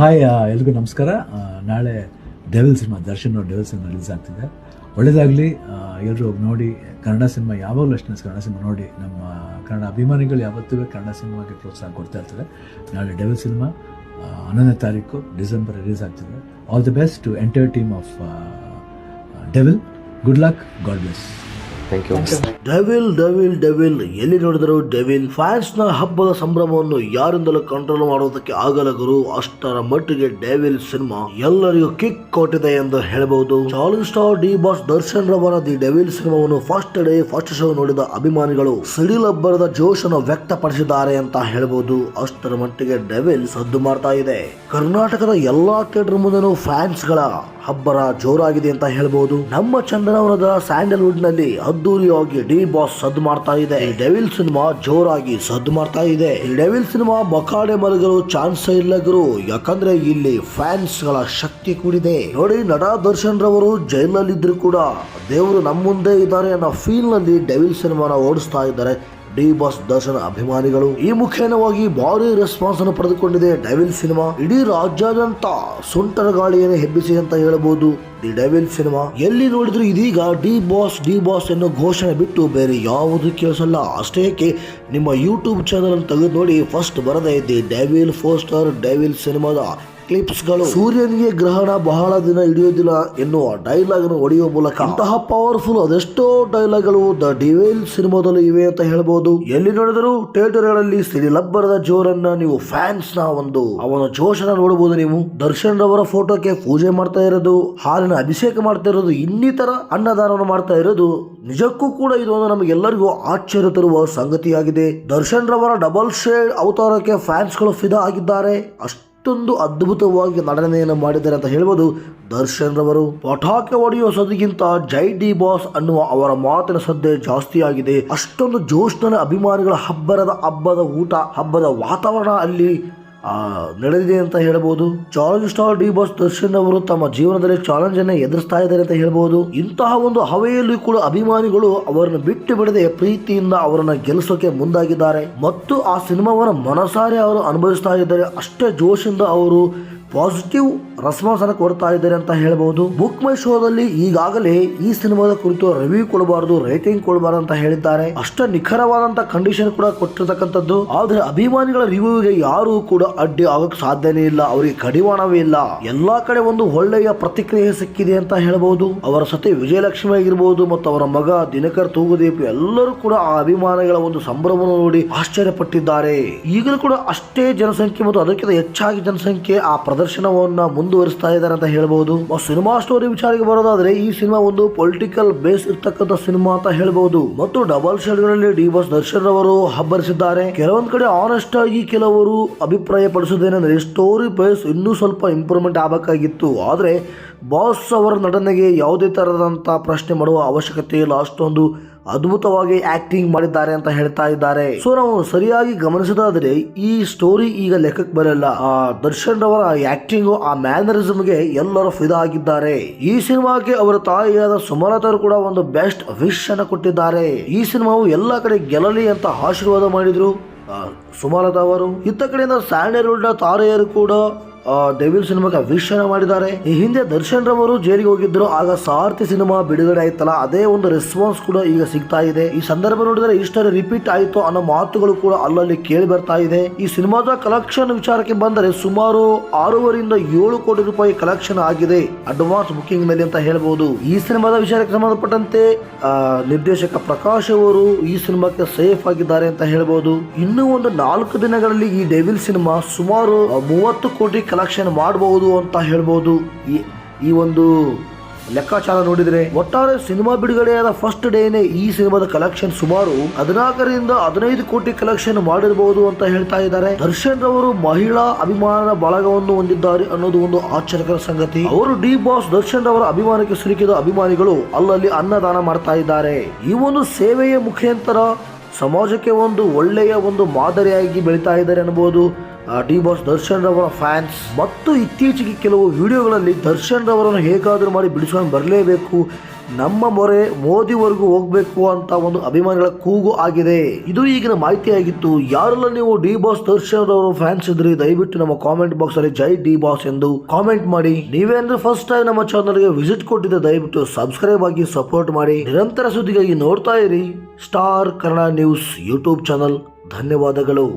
Hi ಎಲ್ರಿಗೂ ನಮಸ್ಕಾರ. ನಾಳೆ ಡೆವಿಲ್ ಸಿನಿಮಾ ದರ್ಶನ್ ಅವ್ರ ಡೆವಿಲ್ ಸಿನಿಮಾ ರಿಲೀಸ್ ಆಗ್ತಿದೆ. ಒಳ್ಳೇದಾಗಲಿ ಎಲ್ಲರೂ ನೋಡಿ ಕನ್ನಡ ಸಿನಿಮಾ ಯಾವಾಗಲೂ ಅಷ್ಟೇ ಕನ್ನಡ ಸಿನಿಮಾ ನೋಡಿ ನಮ್ಮ ಕನ್ನಡ ಅಭಿಮಾನಿಗಳು ಯಾವತ್ತೂ ಕನ್ನಡ ಸಿನಿಮಾಗೆ ಪ್ರೋತ್ಸಾಹ ಕೊಡ್ತಾ ಇರ್ತಾರೆ. ನಾಳೆ ಡೆವಿಲ್ ಸಿನಿಮಾ ಹನ್ನೊಂದನೇ ತಾರೀಕು ಡಿಸೆಂಬರ್ ರಿಲೀಸ್ ಆಗ್ತಿದೆ. All the best to entire team of Devil. Good luck God bless thank you Devil Devil Devil ಎಲ್ಲಿ ನೋಡಿದರೂ ಡೆವಿಲ್ ಫ್ಯಾನ್ಸ್ನ ಹಬ್ಬದ ಸಂಭ್ರಮವನ್ನು ಯಾರಿಂದಲೂ ಕಂಟ್ರೋಲ್ ಮಾಡುವುದಕ್ಕೆ ಆಗಲಗರು ಗುರು. ಅಷ್ಟರ ಮಟ್ಟಿಗೆ ಡೆವಿಲ್ ಸಿನಿಮಾ ಎಲ್ಲರಿಗೂ ಕಿಕ್ ಕೊಟ್ಟಿದೆ ಎಂದು ಹೇಳಬಹುದು. Challenge star D boss Darshan ರವರ ದಿ ಡೆವಿಲ್ ಸಿನಿಮಾವನ್ನು ಫಸ್ಟ್ ಡೇ ಫಸ್ಟ್ ಶೋ ನೋಡಿದ ಅಭಿಮಾನಿಗಳು ಸಿಡಿಲಬ್ಬರದ ಜೋಶನ್ನು ವ್ಯಕ್ತಪಡಿಸಿದ್ದಾರೆ ಅಂತ ಹೇಳಬಹುದು. ಅಷ್ಟರ ಮಟ್ಟಿಗೆ ಡೆವಿಲ್ ಸದ್ದು ಮಾಡ್ತಾ ಇದೆ. ಕರ್ನಾಟಕದ ಎಲ್ಲಾ ಥಿಯೇಟರ್ ಮುಂದೆನೂ ಫ್ಯಾನ್ಸ್ ಗಳ ಹಬ್ಬರ ಜೋರಾಗಿದೆ ಅಂತ ಹೇಳ್ಬಹುದು ನಮ್ಮ ಚಂದನವನದ ಸ್ಯಾಂಡಲ್ವುಡ್ನಲ್ಲಿ ಅದ್ದೂರಿಯಾಗಿ ಡಿ ಬಾಸ್ ಸದ್ದು ಮಾಡ್ತಾ ಇದೆ. ಈ ಡೆವಿಲ್ ಸಿನಿಮಾ ಜೋರಾಗಿ ಸದ್ದು ಮಾಡ್ತಾ ಇದೆ. ಈ ಡೆವಿಲ್ ಸಿನಿಮಾ ಬಕಾಡೆ ಮಲಗಲು ಚಾನ್ಸ್ ಇಲ್ಲ ಗುರು. ಯಾಕಂದ್ರೆ ಇಲ್ಲಿ ಫ್ಯಾನ್ಸ್ಗಳ ಶಕ್ತಿ ಕೂಡಿದೆ. ನೋಡಿ, ನಟ ದರ್ಶನ್ ರವರು ಜೈಲಲ್ಲಿದ್ರು ಕೂಡ ದೇವರು ನಮ್ಮ ಮುಂದೆ ಇದ್ದಾರೆ ಅನ್ನೋ ಫೀಲ್ನಲ್ಲಿ ಡೆವಿಲ್ ಸಿನಿಮಾನ ಓಡಿಸ್ತಾ ಇದ್ದಾರೆ. ಡಿ ಬಾಸ್ ದರ್ಶನ್ ಅಭಿಮಾನಿಗಳು ಈ ಮುಖೇನವಾಗಿ ಭಾರಿ ರೆಸ್ಪಾನ್ಸ್ ಅನ್ನು ಪಡೆದುಕೊಂಡಿದೆ ಡೆವಿಲ್ ಸಿನಿಮಾ. ಇಡೀ ರಾಜ್ಯಾದ್ಯಂತ ಸುಂಟರ ಗಾಳಿಯನ್ನು ಹೆಬ್ಬಿಸಿ ಅಂತ ಹೇಳಬಹುದು ದಿ ಡೆವಿಲ್ ಸಿನಿಮಾ. ಎಲ್ಲಿ ನೋಡಿದ್ರು ಇದೀಗ ಡಿ ಬಾಸ್ ಡಿ ಬಾಸ್ ಎನ್ನೋ ಘೋಷಣೆ ಬಿಟ್ಟು ಬೇರೆ ಯಾವುದು ಕೇಳಿಸಲ್ಲ. ಅಷ್ಟೇ ಏಕೆ, ನಿಮ್ಮ ಯೂಟ್ಯೂಬ್ ಚಾನಲ್ ಅನ್ನು ತೆಗೆದು ನೋಡಿ ಫಸ್ಟ್ ಬರದೇ ದಿ ಡೆವಿಲ್ ಸ್ಟಾರ್ ಡೆವಿಲ್ ಸಿನಿಮಾದ ಕ್ಲಿಪ್ಸ್ಗಳು ಸೂರ್ಯನಿಗೆ ಗ್ರಹಣ ಬಹಳ ದಿನ ಹಿಡಿಯೋದಿಲ್ಲ ಎನ್ನುವ ಡೈಲಾಗ್ ಅನ್ನು ಹೊಡೆಯುವ ಮೂಲಕ. ಅಂತಹ ಪವರ್ಫುಲ್ ಅದೆಷ್ಟೋ ಡೈಲಾಗ್ಗಳು ದ ಡಿವೈಲ್ ಸಿನಿಮಾದಲ್ಲಿ ಇವೆ ಅಂತ ಹೇಳಬಹುದು ಎಲ್ಲಿ ನೋಡಿದರೂ ಥಿಯೇಟರ್ಗಳಲ್ಲಿ ಸಿಡಿಲಬ್ಬರದ ಜೋರನ್ನ ನೀವು ಫ್ಯಾನ್ಸ್ನ ಒಂದು ಅವನ ಜೋಶನ ನೋಡಬಹುದು ನೀವು. ದರ್ಶನ್ ರವರ ಫೋಟೋಕ್ಕೆ ಪೂಜೆ ಮಾಡ್ತಾ ಇರೋದು ಹಾಲಿನ ಅಭಿಷೇಕ ಮಾಡ್ತಾ ಇರೋದು ಇನ್ನಿತರ ಅನ್ನದಾನವನ್ನು ಮಾಡ್ತಾ ಇರೋದು ನಿಜಕ್ಕೂ ಕೂಡ ಇದು ಒಂದು ನಮಗೆಲ್ಲರಿಗೂ ಆಶ್ಚರ್ಯ ತರುವ ಸಂಗತಿಯಾಗಿದೆ. ದರ್ಶನ್ ರವರ ಡಬಲ್ ಶೇಡ್ ಅವತಾರಕ್ಕೆ ಫ್ಯಾನ್ಸ್ಗಳು ಫಿದಾ ಆಗಿದ್ದಾರೆ. ಅಷ್ಟು ಅಷ್ಟೊಂದು ಅದ್ಭುತವಾಗಿ ನಟನೆಯನ್ನು ಮಾಡಿದ್ದಾರೆ ಅಂತ ಹೇಳ್ಬೋದು ದರ್ಶನ್ ರವರು. ಪಟಾಕಿ ಹೊಡೆಯುವ ಸದಿಗಿಂತ ಜೈ ಡಿ ಬಾಸ್ ಅನ್ನುವ ಅವರ ಮಾತಿನ ಸದ್ದೆ ಜಾಸ್ತಿ ಆಗಿದೆ. ಅಷ್ಟೊಂದು ಜೋಶ್ನ ಅಭಿಮಾನಿಗಳ ಹಬ್ಬರದ ಹಬ್ಬದ ಊಟ, ಹಬ್ಬದ ವಾತಾವರಣ ಅಲ್ಲಿ ನಡೆದಿದೆ ಅಂತ ಹೇಳ್ಬೋದು. Challenge star D boss Darshan ಅವರು ತಮ್ಮ ಜೀವನದಲ್ಲಿ ಚಾಲೆಂಜ್ ಅನ್ನ ಎದುರಿಸ್ತಾ ಇದ್ದಾರೆ ಅಂತ ಹೇಳ್ಬೋದು. ಇಂತಹ ಒಂದು ಹವೆಯಲ್ಲಿ ಕೂಡ ಅಭಿಮಾನಿಗಳು ಅವರನ್ನು ಬಿಟ್ಟು ಬಿಡದೆ ಪ್ರೀತಿಯಿಂದ ಅವರನ್ನ ಗೆಲ್ಲಿಸೋಕೆ ಮುಂದಾಗಿದ್ದಾರೆ. ಮತ್ತು ಆ ಸಿನಿಮಾವನ್ನ ಮನಸಾರೆ ಅವರು ಅನುಭವಿಸ್ತಾ ಇದ್ದಾರೆ. ಅಷ್ಟೇ ಜೋಶಿಂದ ಅವರು ಪಾಸಿಟಿವ್ ರೆಸ್ಪಾನ್ಸ್ ಕೊಡ್ತಾ ಇದ್ದಾರೆ ಅಂತ ಹೇಳಬಹುದು ಬುಕ್ ಮೈ ಶೋದಲ್ಲಿ ಈಗಾಗಲೇ ಈ ಸಿನಿಮಾದ ಕುರಿತು ರಿವ್ಯೂ ಕೊಡಬಾರದು ರೇಟಿಂಗ್ ಕೊಡಬಾರದು ಅಂತ ಹೇಳಿದ್ದಾರೆ. ಅಷ್ಟ ನಿಖರವಾದಂತ ಕಂಡೀಷನ್ ಕೂಡ ಕೊಟ್ಟಿರ್ತಕ್ಕಂಥದ್ದು. ಆದ್ರೆ ಅಭಿಮಾನಿಗಳ ರಿವ್ಯೂಗೆ ಯಾರು ಕೂಡ ಅಡ್ಡಿ ಆಗಕ್ ಸಾಧ್ಯನೇ ಇಲ್ಲ. ಅವರಿಗೆ ಕಡಿವಾಣವೇ ಇಲ್ಲ. ಎಲ್ಲಾ ಕಡೆ ಒಂದು ಒಳ್ಳೆಯ ಪ್ರತಿಕ್ರಿಯೆ ಸಿಕ್ಕಿದೆ ಅಂತ ಹೇಳಬಹುದು ಅವರ ಸತಿ ವಿಜಯಲಕ್ಷ್ಮಿ ಆಗಿರಬಹುದು ಮತ್ತು ಅವರ ಮಗ ದಿನಕರ್ ತೂಗುದೀಪ್ ಎಲ್ಲರೂ ಕೂಡ ಆ ಅಭಿಮಾನಿಗಳ ಒಂದು ಸಂಭ್ರಮವನ್ನು ನೋಡಿ ಆಶ್ಚರ್ಯಪಟ್ಟಿದ್ದಾರೆ. ಈಗಲೂ ಕೂಡ ಅಷ್ಟೇ ಜನಸಂಖ್ಯೆ ಮತ್ತು ಅದಕ್ಕಿಂತ ಹೆಚ್ಚಾಗಿ ಜನಸಂಖ್ಯೆ ಆ ಪ್ರದರ್ಶನವನ್ನ ಮುಂದುವರಿಸ್ತಾ ಇದ್ದಾರೆ ಅಂತ ಹೇಳ್ಬೋದು. ಸಿನಿಮಾ ಸ್ಟೋರಿ ವಿಚಾರಕ್ಕೆ ಬರೋದಾದ್ರೆ ಈ ಸಿನಿಮಾ ಒಂದು ಪೊಲಿಟಿಕಲ್ ಬೇಸ್ ಇರ್ತಕ್ಕಂಥ ಸಿನಿಮಾ ಅಂತ ಹೇಳ್ಬಹುದು ಮತ್ತು ಡಬಲ್ ಶೇಡ್ಗಳಲ್ಲಿ ಡಿ ಬಾಸ್ ದರ್ಶನ್ ರವರು ಹಬ್ಬರಿಸಿದ್ದಾರೆ ಕೆಲವೊಂದ್ ಕಡೆ ಆನೆಸ್ಟ್ ಆಗಿ ಕೆಲವರು ಅಭಿಪ್ರಾಯ ಪಡಿಸೋದೇನೆಂದ್ರೆ ಸ್ಟೋರಿ ಬೇಸ್ ಇನ್ನೂ ಸ್ವಲ್ಪ ಇಂಪ್ರೂವ್ಮೆಂಟ್ ಆಗಬೇಕಾಗಿತ್ತು. ಆದ್ರೆ ಬಾಸ್ ಅವರ ನಟನೆಗೆ ಯಾವುದೇ ಥರದಂಥ ಪ್ರಶ್ನೆ ಮಾಡುವ ಅವಶ್ಯಕತೆ ಇಲ್ಲ. ಅಷ್ಟೊಂದು ಅದ್ಭುತವಾಗಿ ಆಕ್ಟಿಂಗ್ ಮಾಡಿದ್ದಾರೆ ಅಂತ ಹೇಳ್ತಾ ಇದ್ದಾರೆ. ಸೊ ನಾವು ಸರಿಯಾಗಿ ಗಮನಿಸೋದಾದ್ರೆ ಈ ಸ್ಟೋರಿ ಈಗ ಲೆಕ್ಕಕ್ಕೆ ಬರಲ್ಲ. ಆ ದರ್ಶನ್ ರವರ ಆಕ್ಟಿಂಗ್ ಆ ಮ್ಯಾನರಿಸಮ್ಗೆ ಎಲ್ಲರೂ ಫಿದಾ ಆಗಿದ್ದಾರೆ. ಈ ಸಿನಿಮಾಗೆ ಅವರ ತಾಯಿಯಾದ ಸುಮಲತರು ಕೂಡ ಒಂದು ಬೆಸ್ಟ್ ವಿಶ್ ಅನ್ನು ಕೊಟ್ಟಿದ್ದಾರೆ. ಈ ಸಿನಿಮಾವು ಎಲ್ಲ ಕಡೆ ಗೆಲ್ಲಲಿ ಅಂತ ಆಶೀರ್ವಾದ ಮಾಡಿದ್ರು ಸುಮಲತಾ ಅವರು ಇತ್ತ ಕಡೆಯಿಂದ ಸ್ಯಾಂಡಲ್ವುಡ್ ತಾರೆಯರು ಕೂಡ ಡೆವಿಲ್ ಸಿನಿಮಾಗೆ ಅನ್ನ ಮಾಡಿದ್ದಾರೆ. ಈ ಹಿಂದೆ ದರ್ಶನ್ ರವರು ಜೈಲಿಗೆ ಹೋಗಿದ್ರು, ಆಗ ಸಾರ್ಥಿ ಸಿನಿಮಾ ಬಿಡುಗಡೆ ಆಯ್ತಲ್ಲ, ಅದೇ ಒಂದು ರೆಸ್ಪಾನ್ಸ್ ಕೂಡ ಈಗ ಸಿಗ್ತಾ ಇದೆ. ಈ ಸಂದರ್ಭ ನೋಡಿದ್ರೆ ಇಷ್ಟರ ರಿಪೀಟ್ ಆಯ್ತು ಅನ್ನೋ ಮಾತುಗಳು ಕೂಡ ಅಲ್ಲಲ್ಲಿ ಕೇಳಿ ಬರ್ತಾ ಇದೆ. ಈ ಸಿನಿಮಾದ ಕಲೆಕ್ಷನ್ ವಿಚಾರಕ್ಕೆ ಬಂದರೆ ಸುಮಾರು ಆರೂವರಿಂದ ಏಳು ಕೋಟಿ ರೂಪಾಯಿ ಕಲೆಕ್ಷನ್ ಆಗಿದೆ. ಅಡ್ವಾನ್ಸ್ ಬುಕಿಂಗ್ನಲ್ಲಿ ಅಂತ ಹೇಳಬಹುದು ಈ ಸಿನಿಮಾದ ವಿಚಾರಕ್ಕೆ ಸಂಬಂಧಪಟ್ಟಂತೆ ನಿರ್ದೇಶಕ ಪ್ರಕಾಶ್ ಅವರು ಈ ಸಿನಿಮಾಕ್ಕೆ ಸೇಫ್ ಆಗಿದ್ದಾರೆ ಅಂತ ಹೇಳಬಹುದು ಇನ್ನು ಒಂದು ನಾಲ್ಕು ದಿನಗಳಲ್ಲಿ ಈ ಡೆವಿಲ್ ಸಿನಿಮಾ ಸುಮಾರು ಮೂವತ್ತು ಕೋಟಿ ಕಲೆಕ್ಷನ್ ಮಾಡಬಹುದು ಅಂತ ಹೇಳ್ಬೋದು. ಈ ಈ ಒಂದು ಲೆಕ್ಕಾಚಾರ ನೋಡಿದರೆ ಒಟ್ಟಾರೆ ಸಿನಿಮಾ ಬಿಡುಗಡೆಯಾದ ಫಸ್ಟ್ ಡೇನೆ ಈ ಸಿನಿಮಾದ ಕಲೆಕ್ಷನ್ ಸುಮಾರು ಹದಿನಾಲ್ಕರಿಂದ ಹದಿನೈದು ಕೋಟಿ ಕಲೆಕ್ಷನ್ ಮಾಡಿರಬಹುದು ಅಂತ ಹೇಳ್ತಾ ಇದ್ದಾರೆ. ದರ್ಶನ್ ರವರು ಮಹಿಳಾ ಅಭಿಮಾನ ಬಳಗವನ್ನು ಹೊಂದಿದ್ದಾರೆ ಅನ್ನೋದು ಒಂದು ಆಶ್ಚರ್ಯಕರ ಸಂಗತಿ. ಅವರು ಡಿ ಬಾಸ್ ದರ್ಶನ್ ರವರ ಅಭಿಮಾನಕ್ಕೆ ಸಿಲುಕಿದ ಅಭಿಮಾನಿಗಳು ಅಲ್ಲಲ್ಲಿ ಅನ್ನದಾನ ಮಾಡ್ತಾ ಇದ್ದಾರೆ. ಈ ಒಂದು ಸೇವೆಯ ಮುಖಾಂತರ ಸಮಾಜಕ್ಕೆ ಒಂದು ಒಳ್ಳೆಯ ಒಂದು ಮಾದರಿಯಾಗಿ ಬೆಳೀತಾ ಇದ್ದಾರೆ ಅನ್ಬೋದು ಡಿ ಬಾಸ್ ದರ್ಶನ್ ರವರ ಫ್ಯಾನ್ಸ್, ಮತ್ತು ಇತ್ತೀಚೆಗೆ ಕೆಲವು ವಿಡಿಯೋಗಳಲ್ಲಿ ದರ್ಶನ್ ರವರನ್ನು ಹೇಗಾದರೂ ಮಾಡಿ ಬಿಡಿಸ್ಕೊಂಡು ಬರಲೇಬೇಕು. ನಮ್ಮ ಮೊರೆ ಮೋದಿವರೆಗೂ ಹೋಗಬೇಕು ಅಂತ ಒಂದು ಅಭಿಮಾನಿಗಳ ಕೂಗು ಆಗಿದೆ. ಇದು ಈಗಿನ ಮಾಹಿತಿಯಾಗಿತ್ತು. ಯಾರೆಲ್ಲ ನೀವು ಡಿ ಬಾಸ್ ದರ್ಶನ್ ರವರು ಫ್ಯಾನ್ಸ್ ಇದ್ರಿ, ದಯವಿಟ್ಟು ನಮ್ಮ ಕಾಮೆಂಟ್ ಬಾಕ್ಸ್ ಅಲ್ಲಿ ಜೈ ಡಿ ಬಾಸ್ ಎಂದು ಕಾಮೆಂಟ್ ಮಾಡಿ. ನೀವೇಂದ್ರೆ ಫಸ್ಟ್ ಟೈಮ್ ನಮ್ಮ ಚಾನಲ್ಗೆ ವಿಸಿಟ್ ಕೊಟ್ಟಿದ್ದ ದಯವಿಟ್ಟು ಸಬ್ಸ್ಕ್ರೈಬ್ ಆಗಿ ಸಪೋರ್ಟ್ ಮಾಡಿ. ನಿರಂತರ ಸುದ್ದಿಗಾಗಿ ನೋಡ್ತಾ ಇರಿ. Star Kannada news YouTube channel ಧನ್ಯವಾದಗಳು.